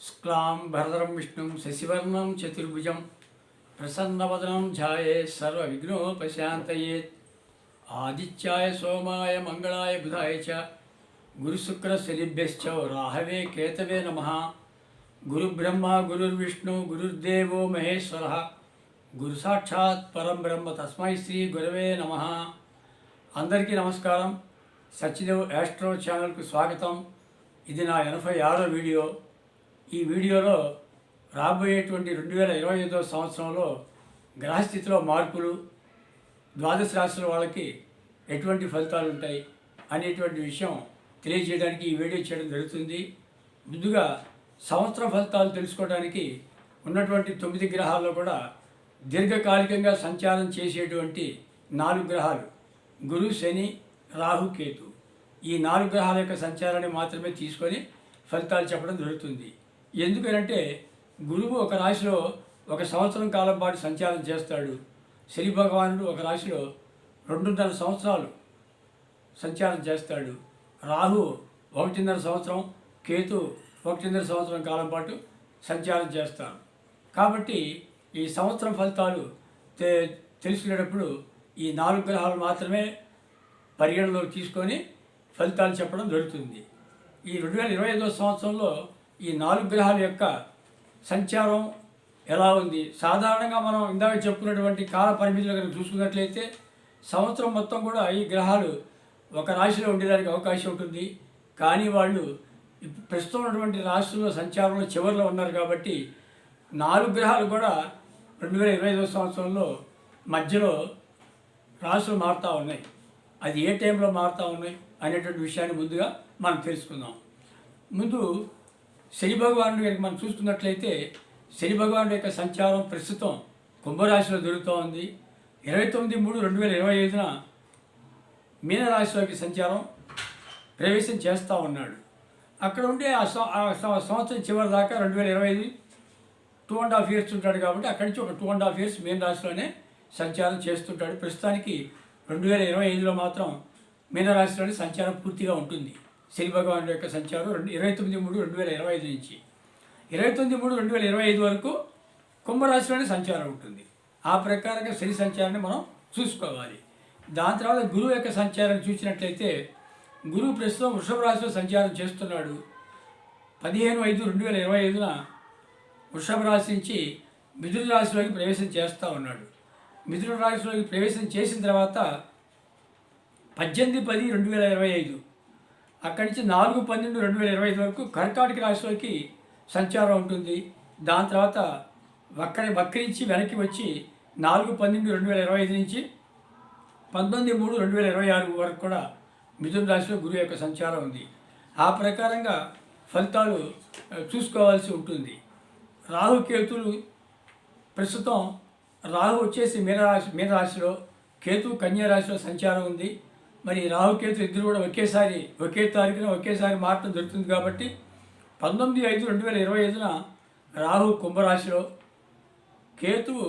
శుక్లాం భరదరం విష్ణుం శశివర్ణం చతుర్భుజం ప్రసన్నవదనం ఛాయే సర్వవిఘ్నోపశాంతయే ఆదిత్యాయ సోమాయ మంగళాయ బుధాయ చ గురుశుక్రశనిభ్యశ్చ రాహవే కేతవే నమ గురుబ్రహ్మ గురుర్విష్ణు గురుర్దేవో మహేశ్వర గురు సాక్షాత్ పరం బ్రహ్మ తస్మై శ్రీ గురవే నమ అందరికీ నమస్కారం సత్యదేవ్ యాస్ట్రో ఛానల్కు స్వాగతం ఇది నా ఎనభై ఆరో వీడియో ఈ వీడియోలో రాబోయేటువంటి రెండు వేల ఇరవై ఐదో సంవత్సరంలో గ్రహస్థితిలో మార్పులు ద్వాదశ రాశుల వాళ్ళకి ఎటువంటి ఫలితాలు ఉంటాయి అనేటువంటి విషయం తెలియజేయడానికి ఈ వీడియో చేయడం జరుగుతుంది. ముందుగా సంవత్సర ఫలితాలు తెలుసుకోవడానికి ఉన్నటువంటి తొమ్మిది గ్రహాల్లో కూడా దీర్ఘకాలికంగా సంచారం చేసేటువంటి నాలుగు గ్రహాలు గురు శని రాహు కేతు. ఈ నాలుగు గ్రహాల యొక్క సంచారాన్ని మాత్రమే తీసుకొని ఫలితాలు చెప్పడం జరుగుతుంది. ఎందుకనంటే గురువు ఒక రాశిలో ఒక సంవత్సరం కాలం పాటు సంచారం చేస్తాడు. శని భగవానుడు ఒక రాశిలో రెండున్నర సంవత్సరాలు సంచారం చేస్తాడు. రాహు ఒకటిన్నర సంవత్సరం కేతు ఒకటిన్నర సంవత్సరం కాలం పాటు సంచారం చేస్తారు. కాబట్టి ఈ సంవత్సరం ఫలితాలు తె తెలుసుకునేటప్పుడు ఈ నాలుగు గ్రహాలు మాత్రమే పరిగణలోకి తీసుకొని ఫలితాలు చెప్పడం జరుగుతుంది. ఈ రెండు వేల ఇరవై ఐదో సంవత్సరంలో ఈ నాలుగు గ్రహాల యొక్క సంచారం ఎలా ఉంది? సాధారణంగా మనం ఇందాక చెప్పుకున్నటువంటి కాల పరిమితులు కనుక చూసుకున్నట్లయితే సంవత్సరం మొత్తం కూడా ఈ గ్రహాలు ఒక రాశిలో ఉండేదానికి అవకాశం ఉంటుంది. కానీ వాళ్ళు ప్రస్తుతం ఉన్నటువంటి రాష్ట్రంలో సంచారంలో చివరిలో ఉన్నారు కాబట్టి నాలుగు గ్రహాలు కూడా రెండు వేల ఇరవై ఐదవ సంవత్సరంలో మధ్యలో రాశులు మారుతూ ఉన్నాయి. అది ఏ టైంలో మారుతూ ఉన్నాయి అనేటువంటి విషయాన్ని ముందుగా మనం తెలుసుకుందాం. ముందు శని భగవానుడు గారికి మనం చూసుకున్నట్లయితే శని భగవానుడు యొక్క సంచారం ప్రస్తుతం కుంభరాశిలో జరుగుతూ ఉంది ఇరవై తొమ్మిది మూడు రెండు వేల ఇరవై ఐదున మీనరాశిలోకి సంచారం ప్రవేశం చేస్తూ ఉన్నాడు. అక్కడ ఉండే ఆ సంవత్సరం చివరి దాకా రెండు వేల ఇరవై ఐదు టూ అండ్ హాఫ్ ఇయర్స్ ఉంటాడు కాబట్టి అక్కడి నుంచి ఒక టూ అండ్ హాఫ్ ఇయర్స్ మీన రాశిలోనే సంచారం చేస్తుంటాడు. ప్రస్తుతానికి రెండు వేల ఇరవై ఐదులో మాత్రం మీనరాశిలోనే సంచారం పూర్తిగా ఉంటుంది. శని భగవానుడు యొక్క సంచారం రెండు ఇరవై తొమ్మిది మూడు రెండు వేల ఇరవై ఐదు నుంచి. ఇరవై తొమ్మిది మూడు రెండు వేల ఇరవై ఐదు వరకు కుంభరాశిలోనే సంచారం ఉంటుంది. ఆ ప్రకారంగా శని సంచారాన్ని మనం చూసుకోవాలి. దాని తర్వాత గురువు యొక్క సంచారం చూసినట్లయితే గురువు ప్రస్తుతం వృషభ రాశిలో సంచారం చేస్తున్నాడు. పదిహేను ఐదు రెండు వేల ఇరవై ఐదున వృషభ రాశి నుంచి మిథున రాశిలోకి ప్రవేశం చేస్తూ ఉన్నాడు. మిథున రాశిలోకి ప్రవేశం చేసిన తర్వాత పద్దెనిమిది పది రెండు వేల ఇరవై ఐదు అక్కడి నుంచి నాలుగు పన్నెండు రెండు వేల ఇరవై ఐదు వరకు కర్కాటక రాశిలోకి సంచారం ఉంటుంది. దాని తర్వాత వక్కడి వక్రించి వెనక్కి వచ్చి నాలుగు పన్నెండు రెండు వేల ఇరవై ఐదు నుంచి పంతొమ్మిది మూడు రెండు వేల ఇరవై ఆరు వరకు కూడా మిథున రాశిలో గురువు యొక్క సంచారం ఉంది. ఆ ప్రకారంగా ఫలితాలు చూసుకోవాల్సి ఉంటుంది. రాహుకేతులు ప్రస్తుతం రాహు వచ్చేసి మీనరాశి మీనరాశిలో కేతు కన్యా రాశిలో సంచారం ఉంది. మరి రాహుకేతు ఇద్దరు కూడా ఒకేసారి ఒకే తారీఖున ఒకేసారి మారటం జరుగుతుంది కాబట్టి పంతొమ్మిది ఐదు రెండు వేల ఇరవై ఐదున రాహు కుంభరాశిలో కేతువు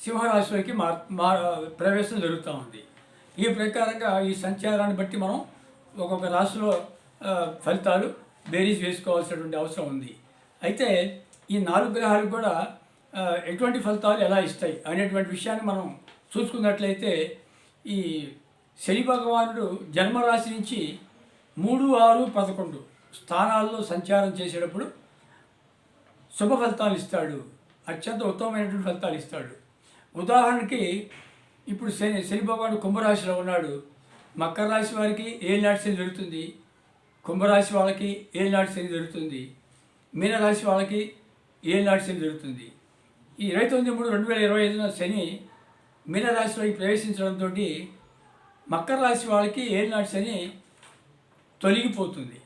సింహరాశిలోకి మార్ మా ప్రవేశం జరుగుతూ ఉంది. ఈ ప్రకారంగా ఈ సంచారాన్ని బట్టి మనం ఒక్కొక్క రాశిలో ఫలితాలు బేరీజ్ వేసుకోవాల్సినటువంటి అవసరం ఉంది. అయితే ఈ నాలుగు గ్రహాలు కూడా ఎటువంటి ఫలితాలు ఎలా ఇస్తాయి అనేటువంటి విషయాన్ని మనం చూసుకున్నట్లయితే ఈ శని భగవానుడు జన్మరాశి నుంచి మూడు ఆరు పదకొండు స్థానాల్లో సంచారం చేసేటప్పుడు శుభ ఫలితాలు ఇస్తాడు. అత్యంత ఉత్తమమైనటువంటి ఫలితాలు ఇస్తాడు. ఉదాహరణకి ఇప్పుడు శని శని భగవానుడు కుంభరాశిలో ఉన్నాడు. మకర రాశి వారికి ఏలినాటి శని జరుగుతుంది కుంభరాశి వాళ్ళకి ఏలినాటి శని జరుగుతుంది మీనరాశి వాళ్ళకి ఏలినాటి శని జరుగుతుంది ఈ ఇరవై తొమ్మిది మూడు రెండు వేల ఇరవై ఐదున శని మీనరాశిలోకి ప్రవేశించడంతో మకర రాశి వాళ్ళకి ఏలినాటి శని తొలగిపోతుంది.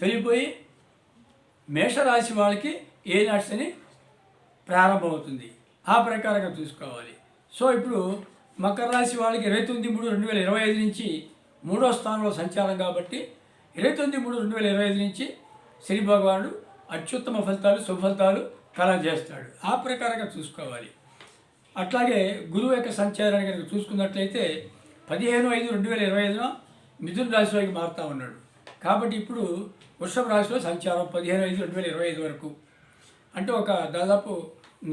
తొలగిపోయి మేషరాశి వాళ్ళకి ఏ నట్స్ ప్రారంభమవుతుంది. ఆ ప్రకారంగా చూసుకోవాలి. సో ఇప్పుడు మకర రాశి వాళ్ళకి ఇరవై తొమ్మిది మూడు రెండు వేల ఇరవై ఐదు నుంచి మూడో స్థానంలో సంచారం కాబట్టి ఇరవై తొమ్మిది మూడు రెండు వేల ఇరవై ఐదు నుంచి శని భగవానుడు అత్యుత్తమ ఫలితాలు శుభ ఫలితాలు కలగజేస్తాడు. ఆ ప్రకారంగా చూసుకోవాలి. అట్లాగే గురువు యొక్క సంచారాన్ని కనుక చూసుకున్నట్లయితే పదిహేను ఐదు రెండు వేల ఇరవై ఐదున మిథున రాశిలోకి మారుతా ఉన్నాడు. కాబట్టి ఇప్పుడు వృషభ రాశిలో సంచారం పదిహేను ఐదు రెండు వేల ఇరవై ఐదు వరకు. అంటే ఒక దాదాపు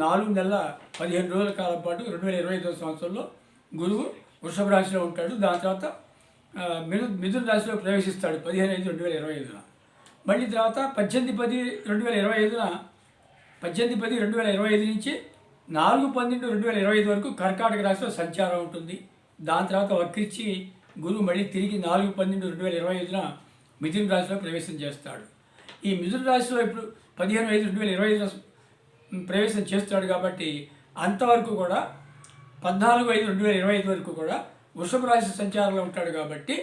నాలుగు నెలల పదిహేను రోజుల కాలం పాటు రెండు వేల ఇరవై ఐదో సంవత్సరంలో గురువు వృషభ రాశిలో ఉంటాడు. దాని తర్వాత మిథు మిథున రాశిలో ప్రవేశిస్తాడు పదిహేను ఐదు రెండు వేల ఇరవై ఐదున. మళ్ళీ తర్వాత పద్దెనిమిది పది రెండు వేల ఇరవై ఐదున పద్దెనిమిది పది రెండు వేల ఇరవై ఐదు నుంచి నాలుగు పన్నెండు రెండు వేల ఇరవై ఐదు వరకు కర్కాటక రాశిలో సంచారం ఉంటుంది. దాని తర్వాత వక్రించి గురువు మళ్ళీ తిరిగి నాలుగు పన్నెండు రెండు వేల ఇరవై ఐదున మిథున రాశిలో ప్రవేశం చేస్తాడు. ఈ మిథున రాశిలో ఇప్పుడు పదిహేను ఐదు రెండు వేల ఇరవై ఐదున ప్రవేశం చేస్తాడు కాబట్టి అంతవరకు కూడా పద్నాలుగు ఐదు రెండు వేల ఇరవై ఐదు వరకు కూడా వృషభ రాశి సంచారంలో ఉంటాడు కాబట్టి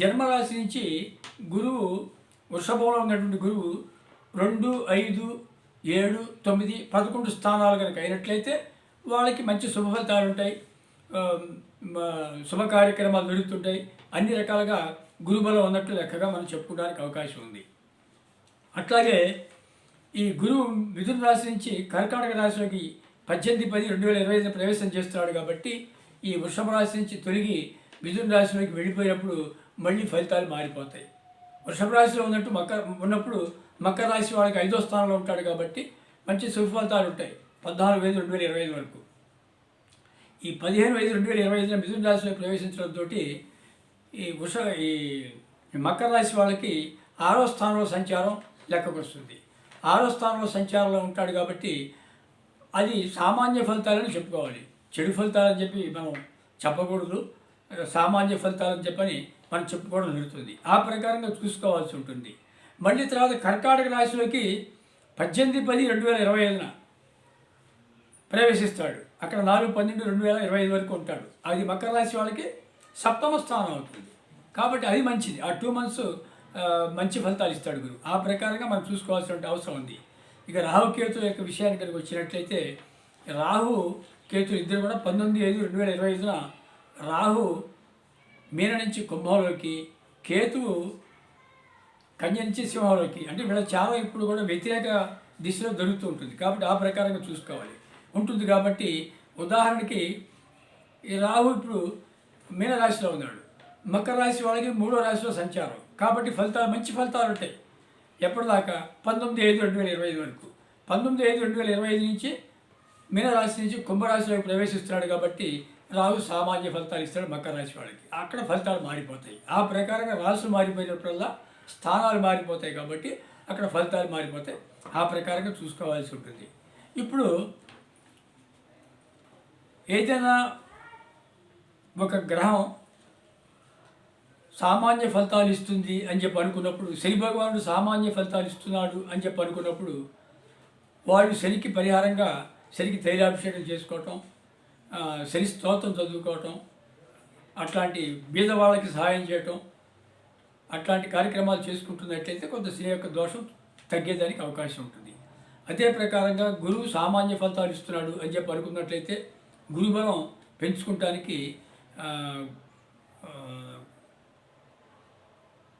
జన్మరాశి నుంచి గురువు వృషభంలో ఉన్నటువంటి గురువు రెండు ఐదు ఏడు తొమ్మిది పదకొండు స్థానాలు కనుక అయినట్లయితే వాళ్ళకి మంచి శుభ ఫలితాలు ఉంటాయి. శుభ కార్యక్రమాలు జరుగుతుంటాయి. అన్ని రకాలుగా గురుబలం ఉన్నట్లు లెక్కగా మనం చెప్పుకోవడానికి అవకాశం ఉంది. అట్లాగే ఈ గురువు మిథున రాశి నుంచి కర్కాటక రాశిలోకి పద్దెనిమిది పది రెండు వేల ఇరవై ఐదు ప్రవేశం చేస్తున్నాడు కాబట్టి ఈ వృషభ రాశి నుంచి తొలగి మిథున రాశిలోకి వెళ్ళిపోయినప్పుడు మళ్ళీ ఫలితాలు మారిపోతాయి. వృషభ రాశిలో ఉన్నట్టు మకర ఉన్నప్పుడు మకర రాశి వాళ్ళకి ఐదో స్థానంలో ఉంటాడు కాబట్టి మంచి సుఫలితాలు ఉంటాయి. పద్నాలుగు ఐదు రెండు వేల ఇరవై ఐదు వరకు. ఈ పదిహేను ఐదు రెండు వేల ఇరవై ఐదున మిథున రాశిలో ప్రవేశించడంతో ఈ వృష ఈ మకర రాశి వాళ్ళకి ఆరో స్థానంలో సంచారం లెక్కకు వస్తుంది. ఆరో స్థానంలో సంచారంలో ఉంటాడు కాబట్టి అది సామాన్య ఫలితాలని చెప్పుకోవాలి. చెడు ఫలితాలని చెప్పి మనం చెప్పకూడదు. సామాన్య ఫలితాలని చెప్పని మనం చెప్పుకోవడం జరుగుతుంది. ఆ ప్రకారంగా చూసుకోవాల్సి ఉంటుంది. మళ్ళీ తర్వాత కర్కాటక రాశిలోకి పద్దెనిమిది పది రెండు వేల ఇరవై ఐదున ప్రవేశిస్తాడు. అక్కడ నాలుగు పన్నెండు రెండు వేల ఇరవై ఐదు వరకు ఉంటాడు. అది మకర రాశి వాళ్ళకి సప్తమ స్థానం అవుతుంది. కాబట్టి అది మంచిది. ఆ టూ మంత్స్ మంచి ఫలితాలు ఇస్తాడు గురు. ఆ ప్రకారంగా మనం చూసుకోవాల్సిన అవసరం ఉంది. ఇక రాహు కేతు యొక్క విషయానికి కనుక వచ్చినట్లయితే రాహు కేతు ఇద్దరు కూడా పంతొమ్మిది ఐదు రెండు వేల ఇరవై ఐదున రాహు మీన నుంచి కుంభంలోకి కేతువు కన్య నుంచి సింహంలోకి. అంటే వీళ్ళ చాలా ఇప్పుడు కూడా వ్యతిరేక దిశలో దొరుకుతూ ఉంటుంది. కాబట్టి ఆ ప్రకారంగా చూసుకోవాలి. ఉంటుంది కాబట్టి ఉదాహరణకి ఈ రాహు ఇప్పుడు మీనరాశిలో ఉన్నాడు. మకర రాశి వాళ్ళకి మూడో రాశిలో సంచారం. కాబట్టి ఫలితాలు మంచి ఫలితాలు ఉంటాయి. ఎప్పటిదాకా? పంతొమ్మిది ఐదు రెండు వేల ఇరవై ఐదు వరకు. పంతొమ్మిది ఐదు రెండు వేల ఇరవై ఐదు నుంచి మీనరాశి నుంచి కుంభరాశిలోకి ప్రవేశిస్తున్నాడు కాబట్టి రాహు సామాన్య ఫలితాలు ఇస్తాడు మకర రాశి వాళ్ళకి. అక్కడ ఫలితాలు మారిపోతాయి. ఆ ప్రకారంగా రాసులు మారిపోయినప్పుడల్లా స్థానాలు మారిపోతాయి కాబట్టి అక్కడ ఫలితాలు మారిపోతాయి. ఆ ప్రకారంగా చూసుకోవాల్సి ఉంటుంది. ఇప్పుడు ఏదైనా ఒక గ్రహం సామాన్య ఫలితాలు ఇస్తుంది అని చెప్పి అనుకున్నప్పుడు శని భగవానుడు సామాన్య ఫలితాలు ఇస్తున్నాడు అని చెప్పి అనుకున్నప్పుడు వాళ్ళు శనికి పరిహారంగా శనికి తైలాభిషేకం చేసుకోవటం శని స్తోత్రం చదువుకోవటం అట్లాంటి బీద వాళ్ళకి సహాయం చేయటం అట్లాంటి కార్యక్రమాలు చేసుకుంటున్నట్లయితే కొంత శని యొక్క దోషం తగ్గేదానికి అవకాశం ఉంటుంది. అదే ప్రకారంగా గురువు సామాన్య ఫలితాలు ఇస్తున్నాడు అని చెప్పి అనుకున్నట్లయితే గురుబలం పెంచుకుంటానికి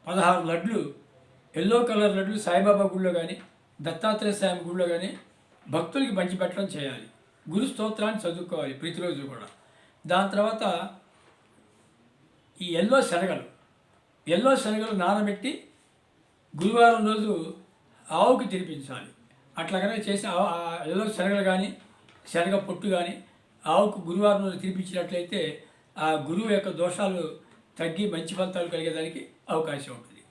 పదహారు లడ్లు ఎల్లో కలర్ లడ్లు సాయిబాబా గుళ్ళో కానీ దత్తాత్రేయ స్వామి గుళ్ళో కానీ భక్తులకి పంచిపెట్టడం చేయాలి. గురు స్తోత్రాన్ని చదువుకోవాలి ప్రతిరోజు కూడా. దాని తర్వాత ఈ ఎల్లో శనగలు. ఎల్లో శనగలు నానబెట్టి గురువారం రోజు ఆవుకి తినిపించాలి. అట్లాగనే చేసి ఆ ఎల్లో శనగలు కానీ శనగ పొట్టు కానీ ఆవుకు గురువారం రోజు తినిపించినట్లయితే ఆ గురువు యొక్క దోషాలు తగ్గి మంచి ఫలితాలు కలిగేదానికి అవకాశం ఉంటుంది.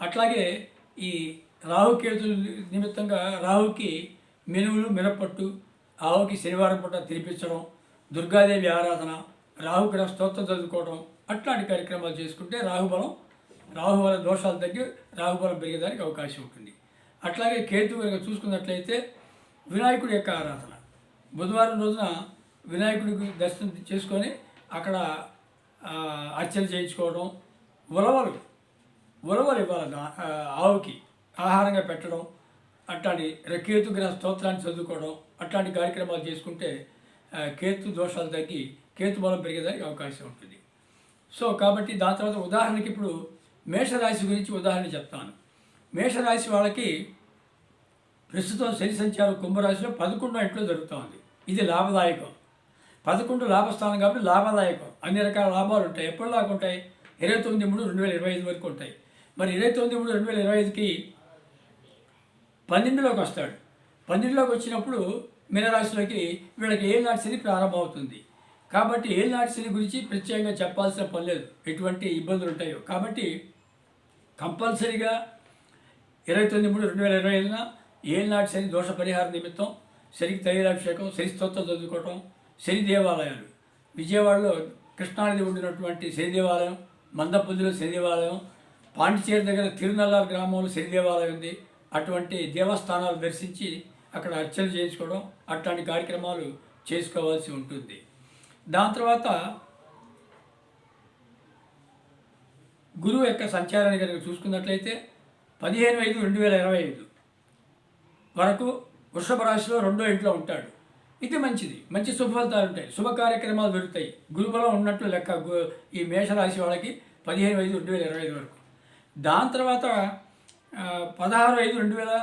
అట్లాగే ఈ రాహుకేతు నిమిత్తంగా రాహుకి మినువులు మినపట్టు ఆవుకి శనివారం పూట తినిపించడం దుర్గాదేవి ఆరాధన రాహుగ్రహ స్తోత్రం చదువుకోవడం అట్లాంటి కార్యక్రమాలు చేసుకుంటే రాహుబలం రాహుబల దోషాలు తగ్గి రాహుబలం పెరిగేదానికి అవకాశం ఉంటుంది. అట్లాగే కేతు కనుక చూసుకున్నట్లయితే వినాయకుడి యొక్క ఆరాధన. బుధవారం రోజున వినాయకుడికి దర్శనం చేసుకొని అక్కడ అర్చన చేయించుకోవడం ఉలవలు ఉలవలు ఇవ్వాలి ఆవుకి ఆహారంగా పెట్టడం అట్లాంటి ర- కేతు గ్రహ స్తోత్రాన్ని చదువుకోవడం అట్లాంటి కార్యక్రమాలు చేసుకుంటే కేతు దోషాలు తగ్గి కేతు బలం పెరిగేదానికి అవకాశం ఉంటుంది. సో కాబట్టి దాని తర్వాత ఉదాహరణకి ఇప్పుడు మేషరాశి గురించి ఉదాహరణ చెప్తాను. మేషరాశి వాళ్ళకి ప్రస్తుతం శని సంచారం కుంభరాశిలో పదకొండో ఇంట్లో జరుగుతుంది. ఇది లాభదాయకం. పదకొండు లాభస్థానం కాబట్టి లాభదాయకం. అన్ని రకాల లాభాలు ఉంటాయి. ఎప్పటిలాగా ఉంటాయి? ఇరవై తొమ్మిది మూడు రెండు వేల ఇరవై ఐదు వరకు ఉంటాయి. మరి ఇరవై తొమ్మిది మూడు రెండు వేల ఇరవై ఐదుకి పన్నెండులోకి వస్తాడు. పన్నెండులోకి వచ్చినప్పుడు మీనరాశిలోకి వీళ్ళకి ఏ శని ప్రారంభమవుతుంది. కాబట్టి ఏనాటి శని గురించి ప్రత్యేకంగా చెప్పాల్సిన పని లేదు. ఎటువంటి ఇబ్బందులు ఉంటాయో. కాబట్టి కంపల్సరీగా ఇరవై తొమ్మిది మూడు రెండు వేల ఇరవై ఐదున ఏనాటి శని దోష పరిహార నిమిత్తం శనికి తైలాభిషేకం శని స్తోత్రం చదువుకోవటం శని దేవాలయాలు. విజయవాడలో కృష్ణానది ఉండినటువంటి శని దేవాలయం మందపల్లిలో శని దేవాలయం పాండిచేరి దగ్గర తిరునల్లారు గ్రామంలో శని దేవాలయం ఉంది. అటువంటి దేవస్థానాలు దర్శించి అక్కడ అర్చన చేయించుకోవడం అట్లాంటి కార్యక్రమాలు చేసుకోవాల్సి ఉంటుంది. దాని తర్వాత గురువు యొక్క సంచారాన్ని కనుక చూసుకున్నట్లయితే పదిహేను ఐదు రెండు వేల ఇరవై ఐదు వరకు వృషభ రాశిలో రెండో ఇంట్లో ఉంటాడు. ఇది మంచిది. మంచి శుభఫలితాలు ఉంటాయి. శుభ కార్యక్రమాలు దొరుకుతాయి గురుబలం ఉన్నట్లు లెక్క ఈ మేషరాశి వాళ్ళకి పదిహేను ఐదు రెండు వేల ఇరవై ఐదు వరకు. దాని తర్వాత పదహారు ఐదు రెండు వేల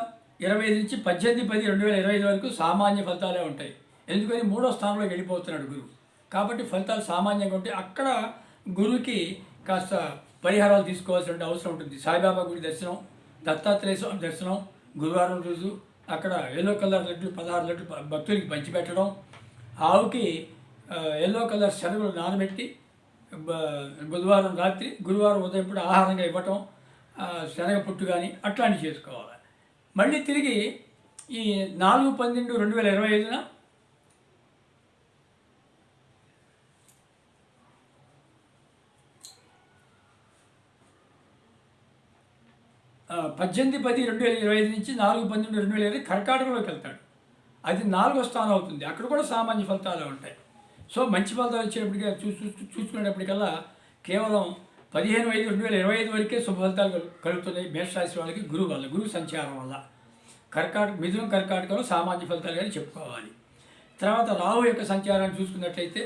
ఇరవై ఐదు నుంచి పద్దెనిమిది పది రెండు వేల ఇరవై ఐదు వరకు సామాన్య ఫలితాలే ఉంటాయి. ఎందుకని మూడో స్థానంలోకి వెళ్ళిపోతున్నాడు గురువు. కాబట్టి ఫలితాలు సామాన్యంగా ఉంటే అక్కడ గురువుకి కాస్త పరిహారాలు తీసుకోవాల్సిన అవసరం ఉంటుంది. సాయిబాబా గుడి దర్శనం దత్తాత్రేయ స్వామి దర్శనం గురువారం రోజు అక్కడ ఎల్లో కలర్ లడ్లు పదహారు లడ్లు భక్తులకి పంచిపెట్టడం ఆవుకి ఎల్లో కలర్ శనగలు నానబెట్టి బ- బుధవారం రాత్రి గురువారం ఉదయం కూడా ఆహారంగా ఇవ్వటం శనగ పుట్టు కానీ అట్లాంటివి చేసుకోవాలి. మళ్ళీ తిరిగి ఈ నాలుగు పన్నెండు రెండు వేల ఇరవై ఐదున పద్దెనిమిది పది రెండు వేల ఇరవై ఐదు నుంచి నాలుగు పన్నెండు రెండు వేల ఇరవై కర్కాటకలోకి వెళ్తాడు. అది నాలుగో స్థానం అవుతుంది. అక్కడ కూడా సామాన్య ఫలితాలు ఉంటాయి. సో మంచి ఫలితాలు వచ్చేటప్పటికి చూ చూసుకునేటప్పటికల్లా కేవలం పదిహేను ఐదు రెండు వేల ఇరవై ఐదు వరకే శుభఫలితాలు కలుగుతున్నాయి మేషరాశి వాళ్ళకి గురువు వల్ల గురువు సంచారం వల్ల. కర్కాటక మిథునం కర్కాటకంలో సామాన్య ఫలితాలు కానీ చెప్పుకోవాలి. తర్వాత రాహు యొక్క సంచారాన్ని చూసుకున్నట్లయితే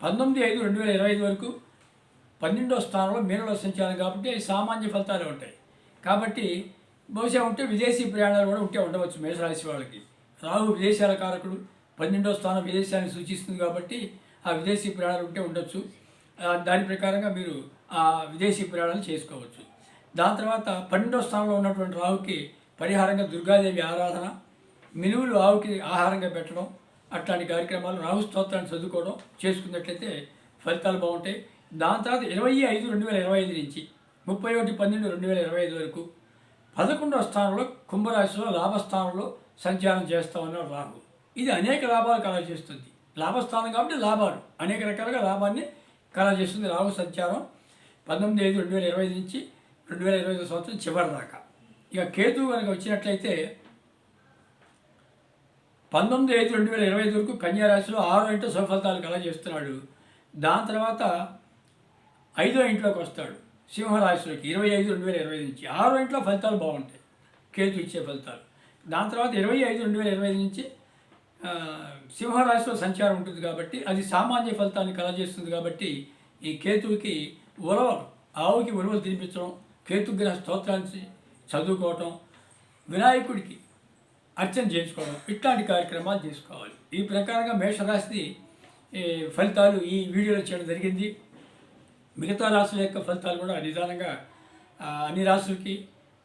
పంతొమ్మిది ఐదు రెండు వేల ఇరవై ఐదు వరకు పన్నెండో స్థానంలో మీనలో సంచారం కాబట్టి అవి సామాన్య ఫలితాలు ఉంటాయి. కాబట్టి బహుశా ఉంటే విదేశీ ప్రయాణాలు కూడా ఉంటే ఉండవచ్చు మేషరాశి వాళ్ళకి. రాహు విదేశాల కారకుడు పన్నెండో స్థానం విదేశాన్ని సూచిస్తుంది కాబట్టి ఆ విదేశీ ప్రయాణాలు ఉంటే ఉండొచ్చు. దాని ప్రకారంగా మీరు విదేశీ ప్రయాణాలు చేసుకోవచ్చు. దాని తర్వాత పన్నెండో స్థానంలో ఉన్నటువంటి రావుకి పరిహారంగా దుర్గాదేవి ఆరాధన మినువులు ఆవుకి ఆహారంగా పెట్టడం అట్లాంటి కార్యక్రమాలు రాహు స్తోత్రాన్ని చదువుకోవడం చేసుకున్నట్లయితే ఫలితాలు బాగుంటాయి. దాని తర్వాత ఇరవై ఐదు రెండు వేల ఇరవై ఐదు నుంచి ముప్పై ఒకటి పన్నెండు రెండు వేల ఇరవై ఐదు వరకు పదకొండవ స్థానంలో కుంభరాశిలో లాభస్థానంలో సంచారం చేస్తా ఉన్నాడు రాహు. ఇది అనేక లాభాలు కలగజేస్తుంది. లాభస్థానం కాబట్టి లాభాలు అనేక రకాలుగా లాభాన్ని కలగజేస్తుంది రాహు సంచారం. పంతొమ్మిది ఐదు రెండు వేల ఇరవై ఐదు నుంచి రెండు వేల ఇరవై ఐదు సంవత్సరం చివరి దాకా. ఇక కేతు కనుక వచ్చినట్లయితే పంతొమ్మిది ఐదు రెండు వేల ఇరవై ఐదు వరకు కన్యారాశిలో ఆరో ఇంట్లో సుఫలితాలు కలగజేస్తున్నాడు. దాని తర్వాత ఐదో ఇంట్లోకి వస్తాడు సింహరాశిలోకి ఇరవై ఐదు రెండు వేల ఇరవై ఐదు నుంచి. ఆరో ఇంట్లో ఫలితాలు బాగుంటాయి. కేతు ఇచ్చే ఫలితాలు. దాని తర్వాత ఇరవై ఐదు రెండు వేల ఇరవై ఐదు నుంచి సింహరాశిలో సంచారం ఉంటుంది కాబట్టి అది సామాన్య ఫలితాన్ని కలగజేస్తుంది కాబట్టి ఈ కేతువుకి ఉలవలు ఆవుకి ఉలవలు తినిపించడం కేతుగ్రహ స్తోత్రాన్ని చదువుకోవటం వినాయకుడికి అర్చన చేయించుకోవడం ఇట్లాంటి కార్యక్రమాలు చేసుకోవాలి. ఈ ప్రకారంగా మేషరాశి ఈ ఫలితాలు ఈ వీడియోలో చేయడం జరిగింది. మిగతా రాశుల యొక్క ఫలితాలు కూడా నిదానంగా అన్ని రాశులకి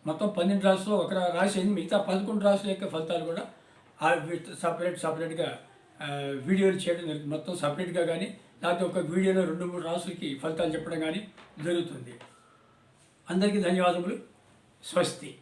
మొత్తం పన్నెండు రాశులు ఒక రాశి అయింది. మిగతా పదకొండు రాశుల యొక్క ఫలితాలు కూడా సపరేట్ సపరేట్గా వీడియోలు చేయడం మొత్తం సపరేట్గా కానీ లేకపోతే ఒక వీడియోలో రెండు మూడు రాశులకి ఫలితాలు చెప్పడం కానీ జరుగుతుంది. అందరికీ ధన్యవాదములు. స్వస్తి.